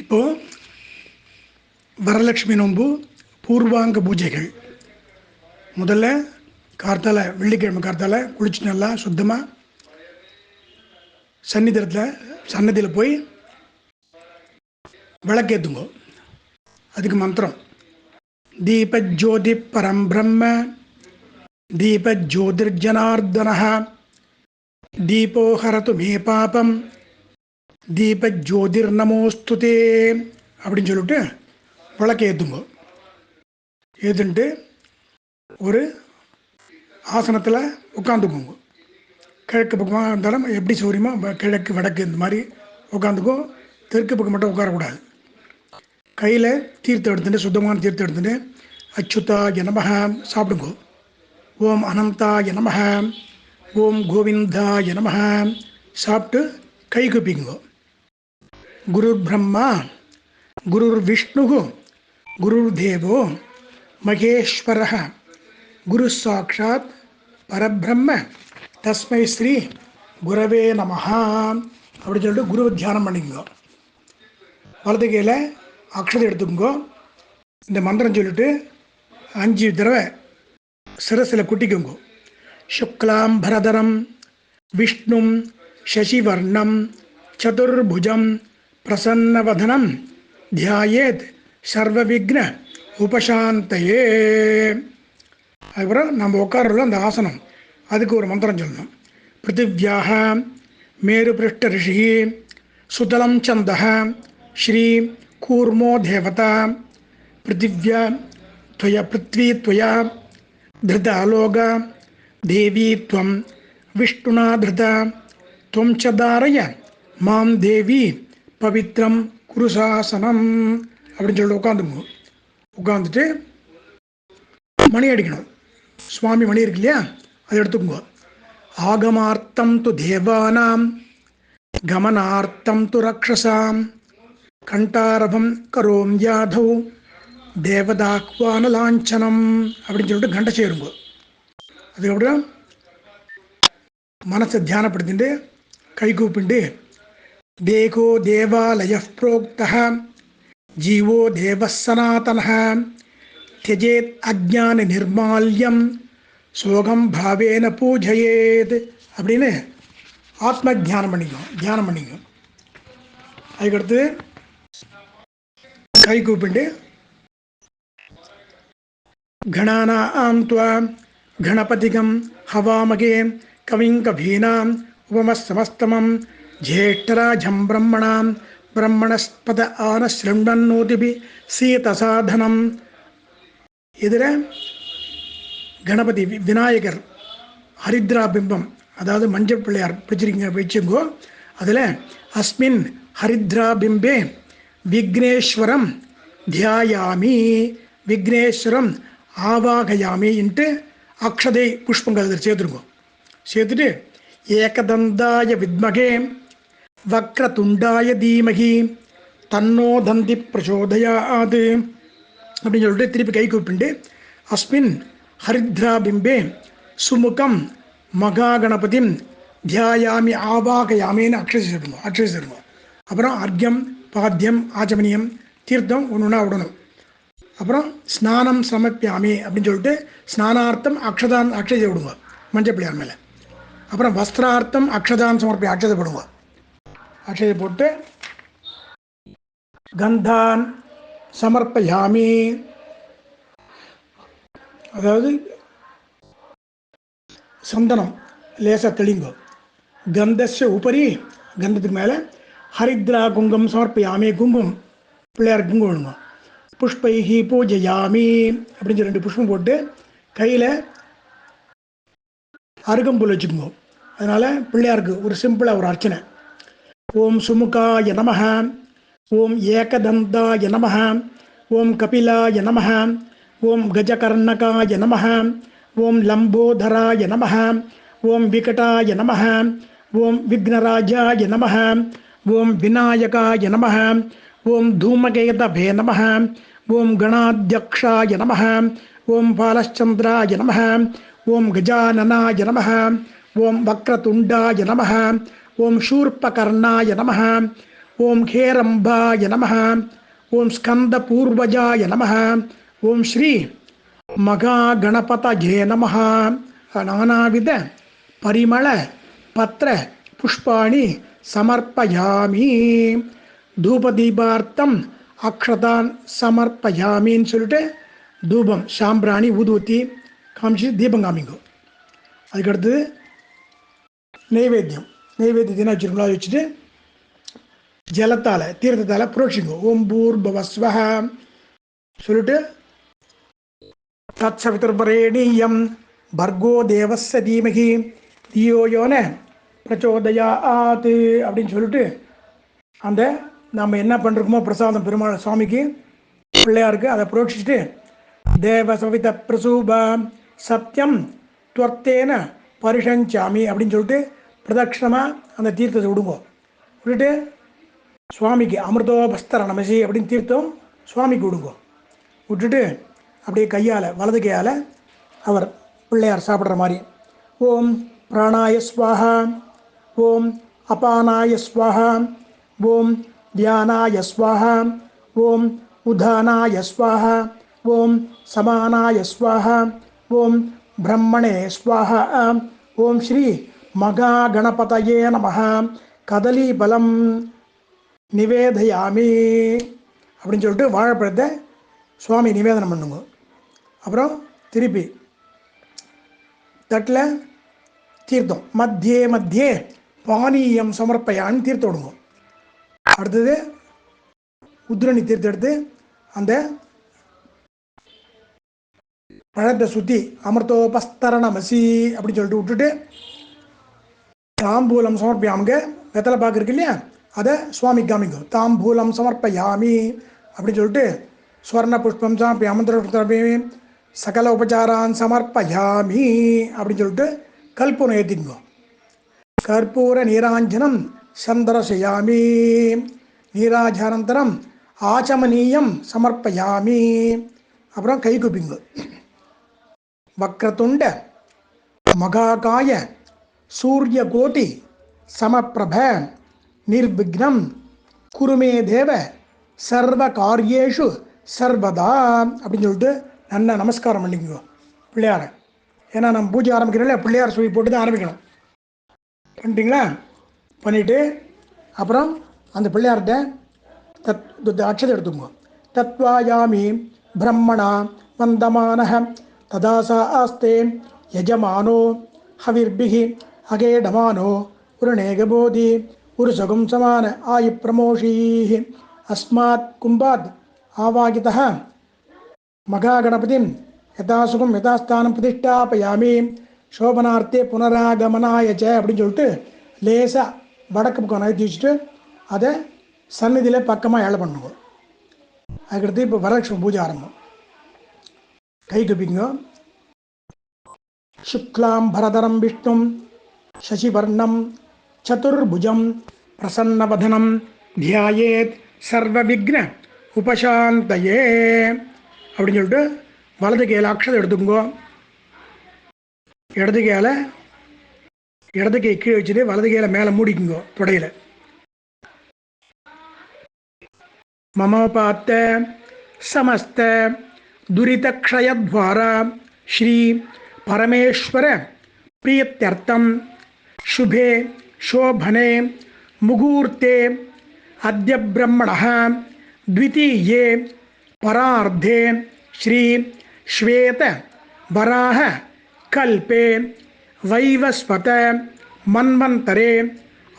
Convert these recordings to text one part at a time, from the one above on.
இப்போ வரலட்சுமி நோன்பு பூர்வாங்க பூஜைகள். முதல்ல கார்த்தால வெள்ளிக்கிழமை கார்த்தால குளிச்சு நல்லா சுத்தமாக சன்னிதரத்தில் சன்னதியில் போய் விளக்கேற்றுங்க அதுக்கு மந்திரம். தீபஜோதி பரம் பிரம்ம தீபஜோதிர்ஜனார்தன தீபோ ஹரது மே பாபம். தீப ஜோதிர் நமோஸ்துதே அப்படின்னு சொல்லிட்டு விளக்க ஏற்றும்போ ஏற்றுன்ட்டு ஒரு ஆசனத்தில் உட்காந்துக்குவோங்க கிழக்கு பக்கமாக இருந்தாலும் எப்படி சௌரியமோ கிழக்கு வடக்கு இந்த மாதிரி உட்காந்துக்கோ தெற்கு பக்கம் மட்டும் உட்காரக்கூடாது. கையில் தீர்த்தம் எடுத்துட்டு சுத்தமான தீர்த்தம் எடுத்துட்டு அச்சுதா எனமக சாப்பிடுங்கோ. ஓம் அனந்தா எனமக ஓம் கோவிந்தா எனமக சாப்பிட்டு கை குப்பிங்கோ. குருர் பிரம்மா குருர் விஷ்ணு குருர் தேவோ மகேஸ்வர குரு சாட்சாத் பரபிரம்ம தஸ்மை ஸ்ரீ குரவே நமஹா அப்படின்னு சொல்லிட்டு குருவை தியானம் பண்ணிக்கோ. வலது கையில் அக்ஷதை எடுத்துக்கோ. இந்த மந்திரம் சொல்லிட்டு அஞ்சு தடவை சிரசில் குட்டிக்குங்கோ. சுக்லாம் பரதரம் விஷ்ணும் சசிவர்ணம் சதுர்புஜம் பிரசன்னவதனம் தியாயேத் சர்வவிக்ன உபசாந்தையே அதுக்கப்புறம் நம்ம உட்கார்றோம் அந்த ஆசனம் அதுக்கு ஒரு மந்திரம் சொல்லணும் பிருத்திவியாக மேருபிருஷ்ட ரிஷி சுதலம் சந்தः ஸ்ரீ கூர்மோ தேவதா பிருத்திவ்யா त्वया पृथ्वी त्वया धृता लोक देवी त्वं विष्णुना धृता त्वं च धारय மாம் தேவி பவித்ரம் குருசாசனம் அப்படின்னு சொல்லிட்டு உட்காந்துங்க உட்காந்துட்டு மணி அடிக்கணும் சுவாமி மணி இருக்கு இல்லையா அதை எடுத்துக்கோங்க ஆகமார்த்தம் து தேவானாம் கமனார்த்தம் து ரக்ஷசாம் கண்டாரவம் கரோம் யாதவ் தேவதாக்வான லாஞ்சனம் அப்படின்னு சொல்லிட்டு கண்ட சேருங்க அதுக்கப்புறம் மனசை தியானப்படுத்திட்டு கை கூப்பிண்டு தேகோ தேவாலய புரோக்த ஜீவோ தேவ சனாதன தியஜேத் அஜான நிர்மால்யம் சோகம் பாவேன பூஜையேத் அப்படின்னு ஆத்ம தியானம் பண்ணிக்கோ தியானம் பண்ணிக்கோ அதுக்கடுத்து கை கூப்பிண்டு गणानां त्वा गणपतिगं हवामगे कविं कवीनाम् उपमस्तमस्तमं ज्येष्ठराजं ब्रह्मणां ब्रह्मणस्पद आनशृण्वन्नोतिभि சீதசாதனம் இதில் கணபதி வி- விநாயகர் ஹரித்ரா பிம்பம் அதாவது மஞ்சள் பிள்ளையார் பிடிச்சிருக்கீங்க வச்சுங்கோ அதில் அஸ்மின் ஹரித்ரா பிம்பே விக்னேஸ்வரம் தியாயாமி விக்னேஸ்வரம் ஆவாகயாமின்ட்டு அக்ஷதை புஷ்பங்கள் அதில் சேர்த்துருங்க சேர்த்துட்டு ஏகதந்தாய வித்மகே வக்ரதுண்டாய தீமகி தன்னோ தந்தி பிரச்சோதயாது அப்படின்னு சொல்லிட்டு திருப்பி கை கூப்பிண்டு அஸ்மின் ஹரித்ராபிம்பே சுமுகம் மகா கணபதிம் தியாயாமி ஆவாகயாமின்னு அக்ஷரை சொல்லணும் அக்ஷரை சொல்லணும் அப்புறம் அர்க்கியம் பாத்தியம் ஆச்சமனியம் தீர்த்தம் ஒன்று ஒன்றா விடணும். அப்புறம் ஸ்நானம் சமர்ப்பியாமி அப்படின்னு சொல்லிட்டு ஸ்நானார்த்தம் அக்ஷதான் அக்ஷதை விடுவோம் மஞ்சள் பிள்ளையார் மேலே. அப்புறம் வஸ்திரார்த்தம் அக்ஷதான் சமர்ப்பி அக்ஷதை விடுவோம் அக்ஷதை போட்டு கந்தான் சமர்ப்பயாமி. அதாவது சந்தனம் லேசாக தெளிங்கோ. கந்தச உபரி கந்தத்துக்கு மேலே ஹரித்ரா குங்கம் சமர்ப்பயாமி கும்பம் பிள்ளையார் குங்கம் விழுங்க புஷ்பைஹி பூஜையாமி அப்படின்னு சொல்லி ரெண்டு புஷ்பம் போட்டு கையில் அருகம்புல் வச்சுக்குவோம் அதனால் பிள்ளையாருக்கு ஒரு சிம்பிளாக ஒரு அர்ச்சனை. ஓம் சுமுகாய நமஹ ஓம் ஏகதந்தாய நமஹ ஓம் கபிலாய நமஹ ஓம் கஜகர்ணகாய நமஹ ஓம் லம்போதராய நமஹ ஓம் விகடாய நமஹ ஓம் விக்னராஜாய நமஹ ஓம் விநாயகாய நமஹ ஓம் தூமகேதவே நமஹ ஓம் கணாத்தியக்ஷாய நமஹ ஓம் பாலச்சந்திராய நமஹ ஓம் கஜானனாய நமஹ ஓம் வக்ரதுண்டாய நமஹ ஓம் ஷூர்பகர்ணாய நம ஓம் ஹேரம்பாய நம ஓம் ஸ்கந்த பூர்வஜாய நம ஓம் ஸ்ரீ மகா கணபதஜே நம நானாவித பரிமள பத்திர புஷ்பாணி சமர்ப்பயாமி. தூபதீபார்த்தம் அக்ஷதான் சமர்ப்பயாமின்னு சொல்லிட்டு தூபம் சாம்பிராணி ஊதுவத்தி காமிச்சு தீபம் காமிங்கோ. அதுக்கடுத்து நைவேத்தியம். நெய்வேத்தியத்தினா வச்சுருங்களா வச்சுட்டு ஜலத்தால் தீர்த்தத்தால் புரோஷிங்க ஓம் பூர் சொல்லிட்டு தத் சவிதர்பரேணீயம் பர்கோ தேவஸ்ய தீமகி. தியோயோன பிரச்சோதயா பிரச்சோதயாத் அப்படின்னு சொல்லிட்டு அந்த நம்ம என்ன பண்ணிருக்கோமோ பிரசாதம் பெருமாள் சுவாமிக்கு பிள்ளையாருக்கு அதை புரோட்சிச்சுட்டு தேவ சவித பிரசூப சத்தியம் துவர்த்தேன பரிஷஞ்சாமி அப்படின்னு சொல்லிட்டு பிரதட்சிணமாக அந்த தீர்த்தத்தை விடுங்கோ. விட்டுட்டு சுவாமிக்கு அமிர்தோபஸ்தர நமசி அப்படின்னு தீர்த்தம் சுவாமிக்கு விடுங்கோ. விட்டுட்டு அப்படியே கையால் வலது கையால் அவர் பிள்ளையார் சாப்பிட்ற மாதிரி. ஓம் பிராணாய ஸ்வாஹா ஓம் அபானாய ஸ்வாஹா ஓம் தியானாய ஸ்வாஹா ஓம் உதானாய ஸ்வாஹா ஓம் சமானாய ஸ்வாஹா ஓம் பிரம்மணே ஸ்வாஹா ஓம் ஸ்ரீ மகா கணபதயே நம கதலீபலம் நிவேதயாமி. அப்படின்னு சொல்லிட்டு வாழைப்பழத்தை சுவாமி நிவேதனம் பண்ணுங்க. அப்புறம் திருப்பி தட்டில் தீர்த்தம். மத்தியே மத்தியே பானீயம் சமர்ப்பயான்னு தீர்த்தம் விடுங்க. அடுத்தது உத்ரணி தீர்த்தம் எடுத்து அந்த பழத்தை சுற்றி அமிர்தோபஸ்தரணமசி அப்படின்னு சொல்லிட்டு விட்டுட்டு தாம்பூலம் சமர்ப்பியாமுங்க வெத்தலை பாக்கு இருக்கு இல்லையா? அதை சுவாமி காமிக்கும். தாம்பூலம் சமர்ப்பயாமி அப்படின்னு சொல்லிட்டு ஸ்வர்ண புஷ்பம் சாப்பி அமந்திர சகல உபச்சாரான் சமர்ப்பயாமி அப்படின்னு சொல்லிட்டு கற்பூரம் ஏற்றிக்குங்க கற்பூர நீராஞ்சனம் சந்தரசயாமி நீராஜானந்தரம் ஆச்சமனீயம் சமர்ப்பயாமி. அப்புறம் கை குப்பிங்க. வக்ரதுண்ட மகாகாய சூரிய சூரியகோட்டி சமப்பிரப நிர்விக்னம். குருமே தேவ சர்வ காரியேஷு சர்வதா அப்படின்னு சொல்லிட்டு நல்லா நமஸ்காரம் பண்ணிக்குவோம் பிள்ளையார. ஏன்னா நம்ம பூஜை ஆரம்பிக்கிறோம்ல பிள்ளையார் சுவை போட்டு தான் ஆரம்பிக்கணும். பண்ணிட்டீங்களா பண்ணிவிட்டு அப்புறம் அந்த பிள்ளையார்கிட்ட தத் அக்ஷதை எடுத்துக்கோ. தத்வாயாமி பிரம்மணா வந்தமான ததாசா ஆஸ்தே யஜமானோ ஹவிர்பிகி அகேடமானோ ஒரு நேகபோதி ஒரு சகும் சமான ஆயு பிரமோஷீஹி அஸ்மாத் கும்பாத் ஆவாகிதः மகாகணபதிம் யதாசுகம் யதாஸ்தானம் பிரதிஷ்டாபயாமி. சோபனார்த்தே புனராகமனாயச்ச அப்படின்னு சொல்லிட்டு லேசாக வடக்கு பக்கம் நகர்த்தி வச்சுட்டு அதை சந்நிதியில் பக்கமாக ஏழை பண்ணுங்க. அதுக்கடுத்து இப்போ வரலட்சுமி பூஜை ஆரம்பம். கை கப்பிங்க சுக்லாம் பரதரம் விஷ்ணும் சசிவர்ணம் சதுர்புஜம் பிரசன்னவதனம் தியாயேத் சர்வ விக்ன உபசாந்தயே அப்படின்னு சொல்லிட்டு வலது கையில் அக்ஷதை எடுத்துக்கோ இடது கையால் இடது கை கீழே வச்சுட்டு வலது கையில் மேலே மூடிக்குங்கோ தொடையில் மமோபாத்த சமஸ்த दुरितक्षयद्वारा श्री परमेश्वर प्रीत्यर्थम शुभे शोभने मुहूर्ते अद्य ब्रह्मणः द्वितीये परार्धे श्री श्वेत वराह कल्पे वैवस्वत मन्वन्तरे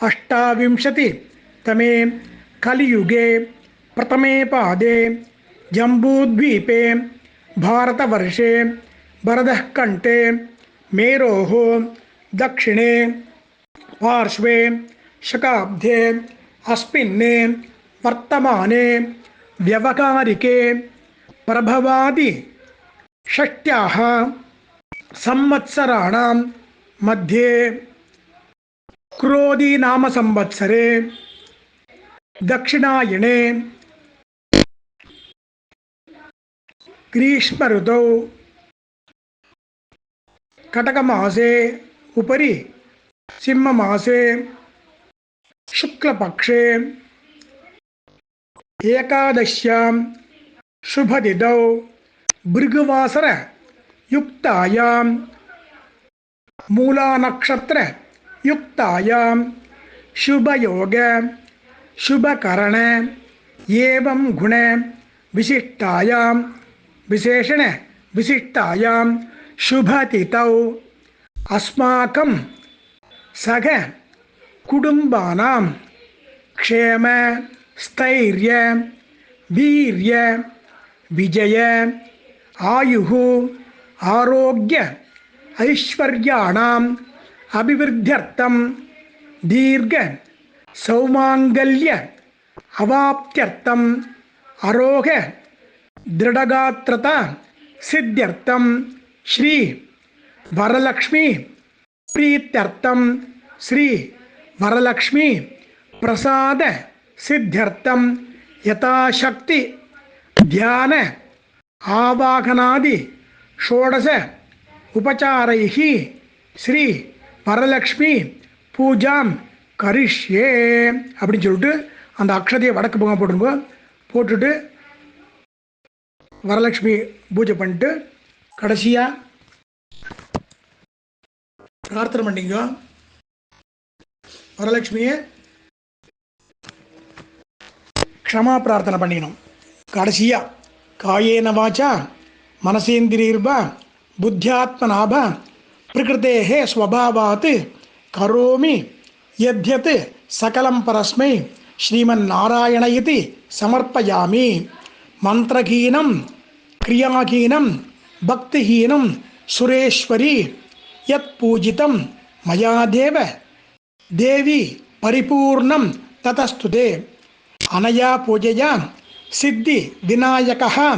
अष्टाविंशति तमे कलियुगे प्रथमे पादे जम्बूद्वीपे भारतवर्षे भरतः कण्ठे मेरोः दक्षिणे पार्श्वे शकाब्दे अस्मिन्ने वर्तमाने व्यवहारिके प्रभवादि, षष्ट्याः, संवत्सराणां मध्ये, क्रोधीनामसंवत्सरे दक्षिणायणे ग्रीष्म ऋतौ कटकमासे उपरि सिंहमासे, शुक्लपक्षे, एकादश्यां शुभतिथौ भृगुवासरयुक्तायां मूलानक्षत्रयुक्तायां शुभयोग, शुभकरण, एवं गुण, विशिष्टायां, विशेषण, विशिष्टायां, शुभतिथौ अस्माकं சக குடும்பானாம். க்ஷேம ஸ்தைரிய வீரிய விஜய ஆயுகு ஆரோக்கிய ஐஸ்வர்யாணாம் அபிவிருத்தியர்த்தம் தீர்க சௌமாங்கல்ய அவாப்தியர்த்தம் அரோக திருடகாத்திரதா சித்தியர்த்தம் ஸ்ரீ வரலக்ஷ்மி பிரீத்தர்த்தம் ஸ்ரீ வரலக்ஷ்மி பிரசாத சித்தியர்த்தம் யதாசக்தி தியான ஆவாகனாதி ஷோடச உபச்சாரைஹி ஸ்ரீ வரலக்ஷ்மி பூஜாம் கரிஷ்யே அப்படின்னு சொல்லிட்டு அந்த அக்ஷதையை வடக்கு பக்கம் போட்டுருங்க. போட்டுட்டு வரலக்ஷ்மி பூஜை பண்ணிட்டு கடைசியாக பிரார்த்தனை பண்ணிங்க வரலட்சுமியே க்ஷமா பிரார்த்தனை பண்ணிக்கணும். கடைசியாக காயேன வாச்சா மனசேந்திரியர்பா புத்தியாத்மநாப பிரகிருத்தேகே ஸ்வபாவாத் கரோமி எத்யத் சகலம் பரஸ்மை ஸ்ரீமன் நாராயண இது சமர்ப்பயாமி. மந்திரகீனம் கிரியாகீனம் பக்திஹீனம் சுரேஸ்வரி யத் பூஜிதம் மயா தேவ தேவி பரிபூர்ணம் ததஸ்துதே அனயா பூஜையா சித்தி விநாயகா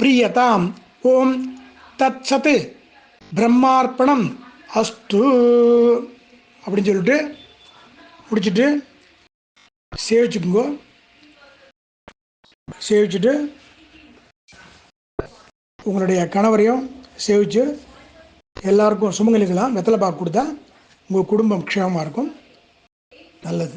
பிரியதாம் ஓம் தத் சத் பிரம்மார்ப்பணம் அஸ்து அப்படின்னு சொல்லிட்டு முடிச்சுட்டு சேவிச்சுக்குங்கோ. சேவிச்சுட்டு உங்களுடைய கணவரையும் சேவிச்சு எல்லாருக்கும் சுமங்கலிகளாக வெத்தலை பாக்கு கொடுத்தா உங்கள் குடும்பம் க்ஷேமமாக இருக்கும். நல்லது.